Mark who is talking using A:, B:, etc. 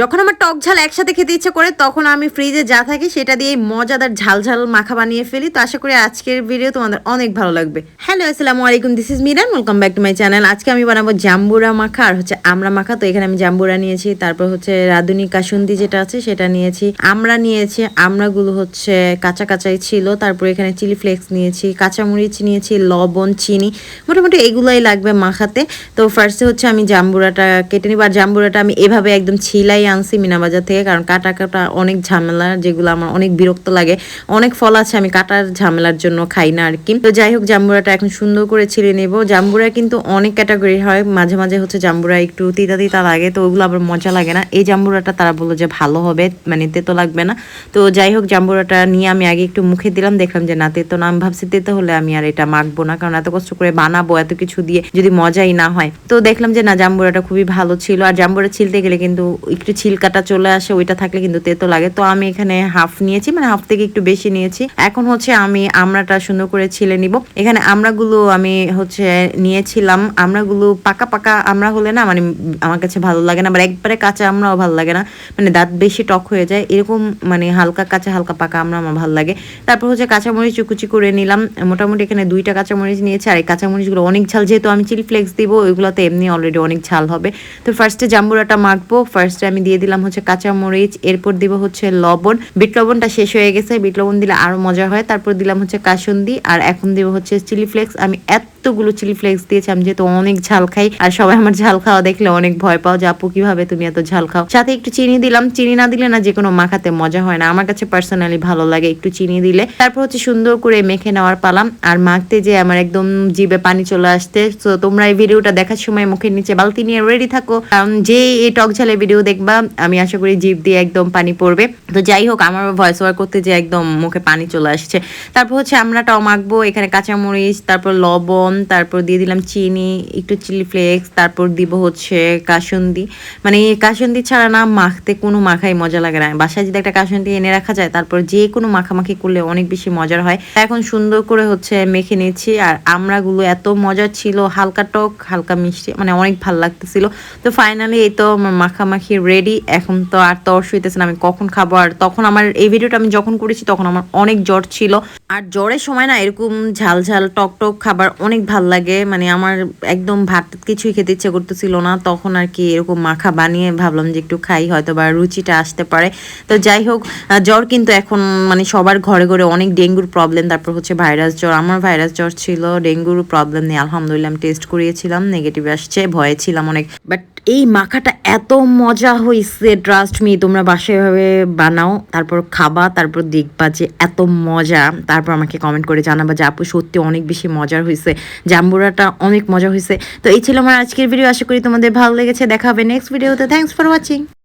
A: যখন আমার টক ঝাল একসাথে খেতে ইচ্ছে করে, তখন আমি ফ্রিজে যা থাকে সেটা দিয়ে মজাদার ঝাল ঝাল মাখা বানিয়ে ফেলি। তো আশা করি আজকের ভিডিও তোমাদের অনেক ভালো লাগবে। হ্যালো আসসালামু আলাইকুম this is Miran welcome back to my channel আজকে আমি বানাবো জাম্বুরা মাখা, আর হচ্ছে আমরা মাখা তো এখানে আমি জাম্বুরা নিয়েছি, তারপর হচ্ছে রাধুনি কাসুন্দি যেটা আছে সেটা নিয়েছি, আমরা নিয়েছি, আমরাগুলো হচ্ছে কাঁচা কাঁচাই ছিল, তারপর এখানে চিলি ফ্লেক্স নিয়েছি, কাঁচামরিচ নিয়েছি, লবণ, চিনি, মোটামুটি এগুলোই লাগবে মাখাতে, তো ফার্স্টে হচ্ছে আমি জাম্বুরাটা কেটে নিব, আর জাম্বুরাটা আমি এভাবে একদম ছিলাই আনছি মিনাবাজার থেকে, কারণ কাটা কাটা অনেক ঝামেলা, যেগুলো আমার অনেক বিরক্ত লাগে, অনেক ফল আছে আমি কাটার ঝামেলার জন্য খাই না আর কি তো যাই হোক, জাম্বুরাটা এখন সুন্দর করে ছিলে নেব, জাম্বুরা কিন্তু অনেক ক্যাটাগরি হয়, মাঝে মাঝে হচ্ছে জাম্বুরা তিতা তিতা লাগে, তো ওগুলো আবার মজা লাগে না। এই জাম্বুরাটা তারা বলল যে ভালো হবে মানে তেতো লাগবে না। তো যাই হোক, জাম্বুরাটা নিয়ে আমি আগে একটু মুখে দিলাম, দেখলাম যে না, তেতো না। আমি ভাবছি তেতো হলে আমি আর এটা মাখবো না, কারণ এত কষ্ট করে বানাবো, এত কিছু দিয়ে যদি মজাই না হয়। তো দেখলাম যে না, জাম্বুরাটা খুবই ভালো ছিল। আর জাম্বুরা ছিলতে গেলে কিন্তু একটু ছিলকাটা চলে আসে, ওইটা থাকলে কিন্তু তেতো লাগে। তো আমি এখানে হাফ নিয়েছি মানে হাফ থেকে একটু বেশি নিয়েছি। এখন হচ্ছে আমি আমড়াটা সুন্দর করে ছিলে নিব। এখানে আমড়াগুলো আমি হচ্ছে নিয়েছিলাম। আমড়াগুলো পাকা পাকা আমড়া হলে না মানে আমার কাছে ভালো লাগে না, আবার একবারে কাঁচা আমরাও ভালো লাগে না। মানে দাঁত বেশি টক হয়ে যায়, এরকম মানে হালকা কাঁচা, হালকা পাকা আমরা আমার ভালো লাগে। তারপর হচ্ছে কাঁচামরিচ কুচি করে নিলাম। মোটামুটি এখানে দুইটা কাঁচামরিচ নিয়েছি, আর এই কাঁচামরিচগুলো অনেক ঝাল, যেহেতু আমি চিলি ফ্লেক্স দিব, ওইগুলোতে এমনি অলরেডি অনেক ঝাল হবে। তো ফার্স্টে জাম্বুরাটা মাখবো ফার্স্টে আমি দিয়ে দিলাম হচ্ছে কাঁচামরিচ, এরপর দিব হচ্ছে লবণ। বিট লবণটা শেষ হয়ে গেছে, বিট লবণ দিলে আরও মজা হয়। তারপর দিলাম হচ্ছে কাসুন্দি, আর এখন দিব হচ্ছে চিলি ফ্লেক্স। আমি এতগুলো চিলি ফ্লেক্স দিয়েছি, আমি যেহেতু অনেক ঝাল খাই, আর সবাই আমার ঝাল খাওয়া দেখলে অনেক ভয় পাও যে, আপু, কীভাবে তুমি এত ঝাল খাও? সাথে একটু চিনি দিলাম। চিনি না দিলে না যে কোনো মাখাতে মজা হয় না। আমার কাছে পার্সোনালি ভালো লাগে একটু চিনি দিলে। তারপর হচ্ছে সুন্দর করে মেখে নেওয়ার পালাম। আর মাখতে যে আমার একদম জিভে পানি চলে আসতে তো তোমরা এই ভিডিওটা দেখার সময় মুখের নিচে বালতি নিয়ে রেডি থাকো। কারণ যে এই টক ঝালের ভিডিও দেখবা, আমি আশা করি জিভ দিয়ে একদম পানি পড়বে। তো যাই হোক, আমার ভয়েস ওভার করতে যে একদম মুখে পানি চলে আসছে। তারপর হচ্ছে আমরা আমরাটাও মাখবো, এখানে কাঁচামরিচ, তারপর লবণ, তারপর দিয়ে দিলাম চিনি, একটু চিলি ফ্লেক্স তারপর দিব হচ্ছে কাসুন্দি। মানে কাসুন্দি ছাড়া না মাখতে কোনো মাখাই মজা লাগে না। বাসায় যদি একটা কাসুন্দি এনে রাখা যায়, তারপর যে কোনো মাখামাখি করলে অনেক বেশি মজার হয়। এখন সুন্দর করে হচ্ছে মেখে নিয়েছি আর আমরাগুলো এত মজার ছিল, হালকা টক, হালকা মিষ্টি মানে অনেক ভালো লাগতেছিল। তো ফাইনালি এই তো মাখামাখি রেডি এখন তো আর তর্স হইতেছে না, আমি কখন খাব? আর তখন আমার এই ভিডিওটা আমি যখন করেছি, তখন আমার অনেক জ্বর ছিল। আর জ্বরের সময় না এরকম ঝাল ঝাল, টক টক খাবার অনেক ভালো লাগে। মানে আমার একদম ভাত কিছুই খেতে ইচ্ছে করতেছিল না। তখন আর কি এরকম মাখা বানিয়ে ভাবলাম যে একটু খাই হয়তো বা রুচিটা আসতে পারে। তো যাই হোক জ্বর কিন্তু এখন মানে সবার ঘরে ঘরে অনেক ডেঙ্গুর প্রবলেম তারপর হচ্ছে ভাইরাস জ্বর। আমার ভাইরাস জ্বর ছিল, ডেঙ্গুর প্রবলেম নেই আলহামদুলিল্লাহ টেস্ট করিয়েছিলাম নেগেটিভ আসছে, ভয়ে ছিলাম অনেক। বাট এই মাখাটা এত মজা হয়েছে ট্রাস্ট মি তোমরা বাসায় বানাও, তারপর খাবা, তারপর দেখবা যে এত মজা। তারপর আমাকে কমেন্ট করে জানাবা যে আপু সত্যি অনেক বেশি মজার হয়েছে জাম্বুরাটা অনেক মজা হয়েছে তো এই ছিল আমার আজকের ভিডিও আশা করি তোমাদের ভালো লেগেছে। দেখা হবে নেক্সট ভিডিওতে থ্যাংকস ফর ওয়াচিং